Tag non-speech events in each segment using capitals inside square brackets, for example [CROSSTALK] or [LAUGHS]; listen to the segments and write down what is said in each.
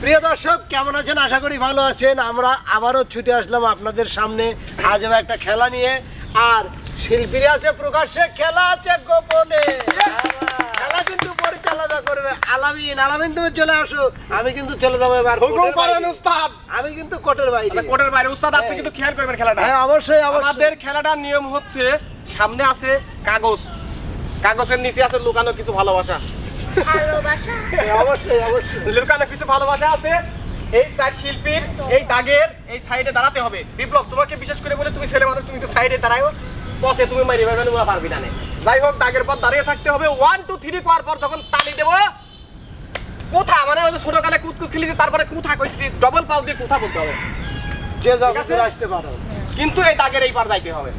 প্রিয় দর্শক কেমন আছেন? আশা করি ভালো আছেন। আমরা আবারও ছুটে আসলাম আপনাদের সামনে। আজ একটা খেলা নিয়ে। আর শিল্পীরা আছে প্রকাশ্যে খেলা আছে গোপনে। খেলা কিন্তু পরিচালনা করবে আলামিন। আলামিন তুমি চলে আসো। আমি কিন্তু চলে যাব এবার আমি কিন্তু কোটের বাইরে। কোটের বাইরে। উস্তাদ আপনি কিন্তু খেয়াল করবেন খেলাটা। হ্যাঁ অবশ্যই। আমাদের খেলাটার নিয়ম হচ্ছে সামনে আছে কাগজ। কাগজের নিচে আছে লুকানো কিছু ভালোবাসা। ভালোবাসা। অবশ্যই অবশ্যই। লুকানো কিছু ভালোবাসা আছে? এই চার শিল্পীর এই দাগের এই সাইডে দাঁড়াতে হবে। বিপ্লব তোমাকে বিশেষ করে বলে তুমি ছেলে মানুষ তুমি তো সাইডে দাঁড়াও পথে তুমি মারি পারবে না পারবি না যাই হোক দাগের পর দাঁড়িয়ে থাকতে হবে। ওয়ান টু থ্রি করার পর যখন তালি দেবো কোথা মানে ওই যে ছোটকালে কুতকুত খেলেছি তারপরে কুথা কইছি ডবল পাল দিয়ে কোথা বলতে হবে। যে? চলে আসতে পারো। কিন্তু এই দাগের এই পার যাইতে হবে।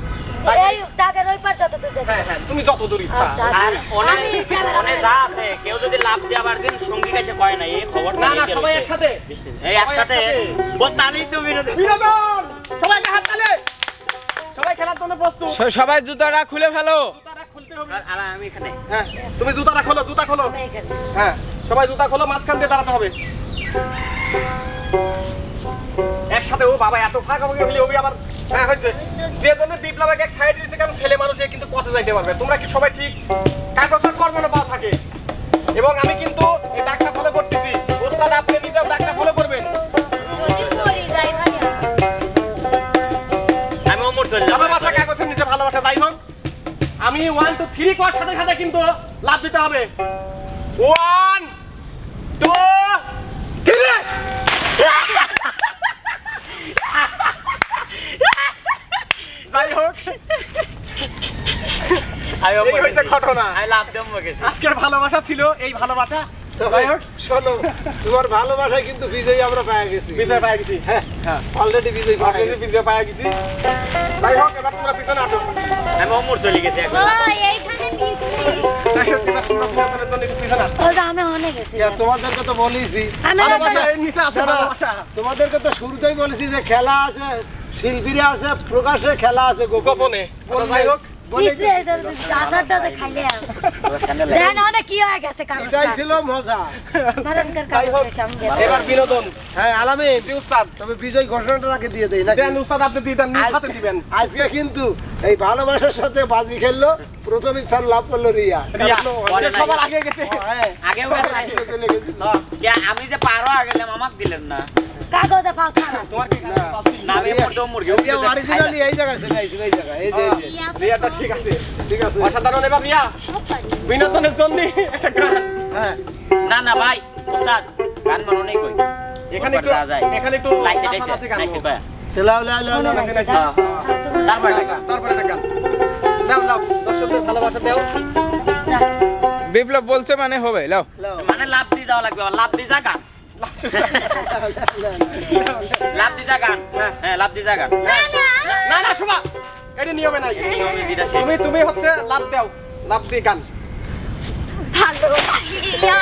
এই দাগের ওই পার যত দূর যেতে হ্যাঁ হ্যাঁ তুমি যত দূর ইচ্ছা। আচ্ছা আর অনেক অনেক যা আছে কেউ যদি লাভ দিন সঙ্গী কাছে কয় না এই খবর না না সবাই একসাথে। এই একসাথে। একসাথে। ও তালি তো বিনোদন। বিনোদন! সবাইকে হাত তালে। সবাই খেলার জন্য প্রস্তুত। সবাই জুতাটা খুলে ফেলো। জুতাটা খুলতে হবে। আর আর আমি এখানে। হ্যাঁ তুমি জুতাটা খোলো জুতা খোলো। হ্যাঁ সবাই জুতা খোলো মাঝখান দিয়ে দাঁড়াতে হবে। একসাথে ও বাবা এত ফাঁকা ওবি আবার হ্যাঁ হয়েছে। যে জন্য বিপ্লবকে এক সাইড দিয়েছে কারণ ছেলে মানুষ কিন্তু পথে যাইতে পারবে। তোমরা কি সবাই ঠিক? কাগজের কর যেন পা থাকে। এবং আমি কিন্তু এই ডাকটা ফলো করতেছি। ওস্তাদ আপনি নিজেও ডাকটা ফলো করবেন। আমি অমর চলে ভালোবাসা কাগজের নিচে ভালোবাসা যাই হোক। আমি ওয়ান টু থ্রি করার সাথে সাথে কিন্তু লাভ দিতে হবে। ওয়ান টু থ্রি যাই হোক আমি এই ঘটনা। লাভ গেছি আজকের ভালোবাসা ছিল এই ভালোবাসা। তবে যাই হোক। শোনো তোমার ভালোবাসায় কিন্তু বিজয়ী আমরা পেয়ে গেছি। বিজয় পাই গেছি। হ্যাঁ হ্যাঁ। অলরেডি বিজয়ী অলরেডি বিজয় গেছি। যাই হোক এবার তোমরা পিছনে আসো। আমি অমর চলে গেছি এখন। তোমাদেরকে তো বলেছি। ভালোবাসা এর নিচে আছে দাদা, ভালোবাসা। তোমাদেরকে তো শুরুতেই বলেছি যে খেলা আছে শিল্পীরা আছে প্রকাশে খেলা আছে গোপনে। আচ্ছা, যাই হোক। [LAUGHS] হয়ে হ্যাঁ আজকে কিন্তু এই ভালোবাসার সাথে বাজি খেললো প্রথম স্থান লাভ করল রিয়া। সবার আগে গেছে। হ্যাঁ। আগে। কে আমি যে পারো গেলাম আমাকে দিলেন না। কাগজে পাও খারাপ তোমার কি কাজ আছে? না আমি অমর তো অমর রিয়া অরিজিনালি এই জায়গায় চলে আইছিল এই জায়গায় এই যে এই যে। রিয়াটা ঠিক আছে ঠিক আছে। অসাধারণ এবার রিয়া। বিনোদনের জন্য একটা গান। হ্যাঁ। না না ভাই ওস্তাদ গান মানো নেই কই এখানে একটু এখানে একটু লাইসে লাইসে লাইসে হোক। তেলাও লাও লাও লাও নাচি। হ্যাঁ টাকা তারপরে একটা গান নাও নাও দর্শকদের ভালোবাসা দাও। বিপ্লব বলছে মানে হবে লাও। লাও। মানে লাভ দিয়ে যাওয়া লাগবে লাভ দিয়ে যা গান লাভ দি জাগান হ্যাঁ। লাভ দি জাগান না না শোভা এটা নিয়মে নাই। তুমি তুমি হচ্ছে লাভ দাও লাভ দি গান। ভালোবাসিয়া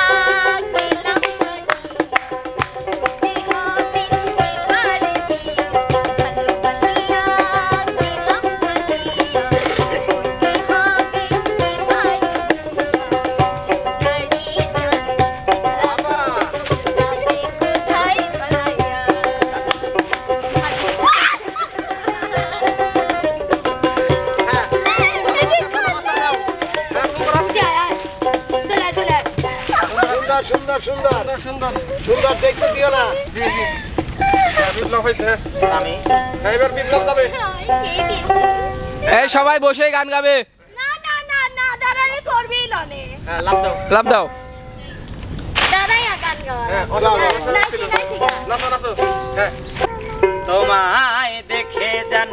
সুন্দর। সুন্দর দেখতে দিও না। জি জি। হ্যাঁ, বিপ্লব হয়েছে। আমি। হ্যাঁ, এবার বিপ্লব যাবে। এই সবাই বসে গান গাবে। না না না না দাঁড়ালে লনে হ্যাঁ লাভ দাও। লাভ দাও। গান হ্যাঁ নাচি। নাচি। হ্যাঁ। তোমায় দেখে যেন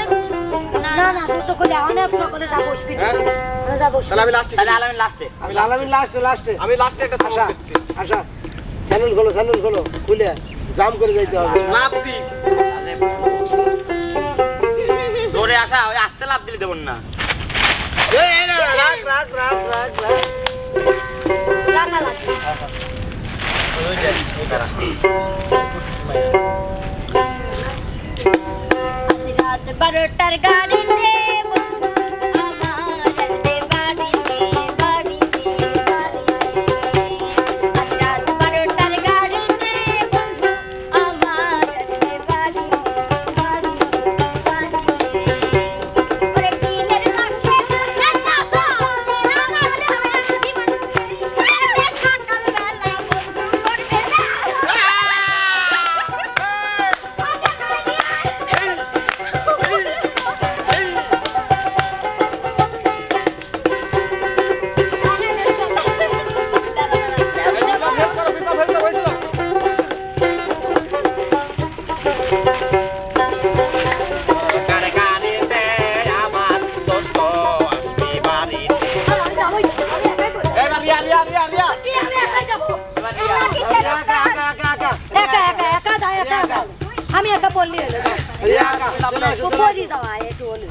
না না তুই তো কইলে অনেক সকলে যা বসবি আমরা যা বসবি তাহলে আমি লাস্টে তাহলে আলামিন লাস্টে আলামিন লাস্টে লাস্টে আমি লাস্টে একটা আশা আশা চ্যানেল খোলো চ্যানেল খোলো। খুলে জাম করে যাইতে হবে। লাভ দি জোরে আসা ওই আস্তে লাভ দিলে দেবন না। এই, এই না, রাখ রাখ রাখ রাখ রাখ রাখা লাগবে রাত বারোটার গাড়িতে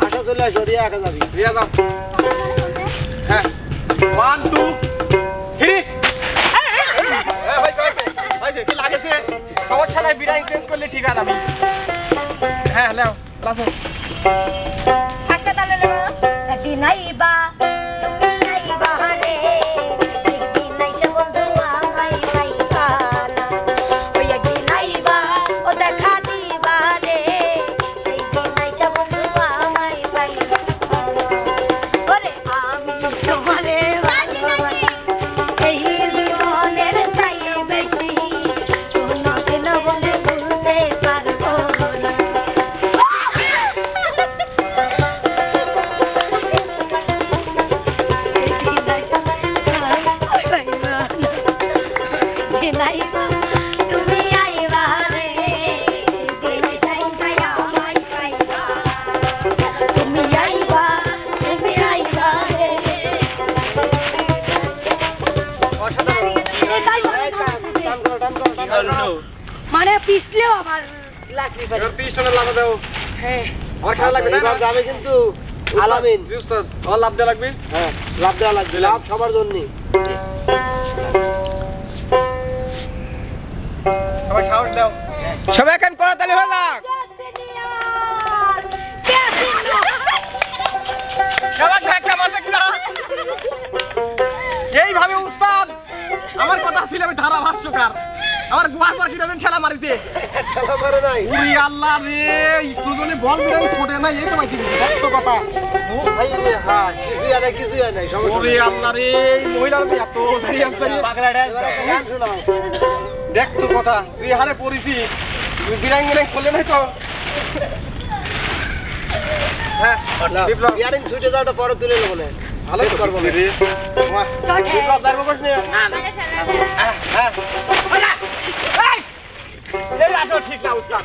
আশা চলে আসো রিয়া একা যাবি রিয়া যাও হ্যাঁ ওয়ান টু থ্রি লাগেছে সমস্যা নাই বিরাই চেঞ্জ করলে ঠিক আছে হ্যাঁ মনে করো করো করো। পিছলেও লাগা দাও। হ্যাঁ। আমার খেলা লাগবে না যাবে কিন্তু আলামিন। লাভ দেওয়া লাগবে? হ্যাঁ। লাভ দেওয়া লাগবে। লাভ সবার জন্য সবাই সাহস দাও। সবাই এখন করতালি হয়ে লাগ ভাষ্যকার আমার গোয়ার পর কিনা ঠেলা মারিছে? খেলা করে নাই। উরি আল্লাহ রে একটু জনে বল ছোটে না এই তো সত্য কথা। হ্যাঁ দেখ তো কথা যে হারে পড়েছি তুই বিরাং বিরাং করলে নাই তো? হ্যাঁ ছুটে যাওয়াটা পরে তুলে নেব না ভালো করব না। বিপ্লব যাইবো না? মানে হ্যাঁ হ্যাঁ ঠিক না উস্তাদ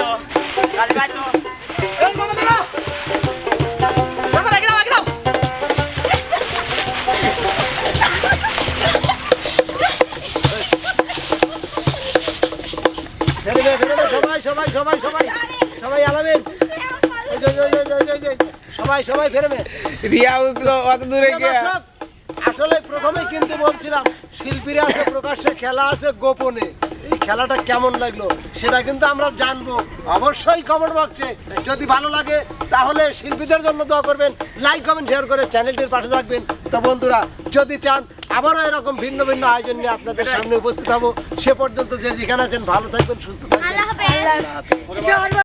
Calvato, Calvato. সবাই সবাই সবাই সবাই আলামিন সবাই সবাই ফেরবে রিয়া উঠল আসলে প্রথমে কিন্তু বলছিলাম শিল্পীরা আছে প্রকাশ্যে খেলা আছে গোপনে। এই খেলাটা কেমন লাগল সেটা কিন্তু আমরা জানব। অবশ্যই কমেন্ট বক্সে যদি ভালো লাগে তাহলে শিল্পীদের জন্য দোয়া করবেন। লাইক কমেন্ট শেয়ার করে চ্যানেলটির পাশে থাকবেন। তো বন্ধুরা যদি চান আবারও এরকম ভিন্ন ভিন্ন আয়োজন নিয়ে আপনাদের সামনে উপস্থিত হব। সে পর্যন্ত যে যেখানে আছেন ভালো থাকবেন সুস্থ থাকবেন।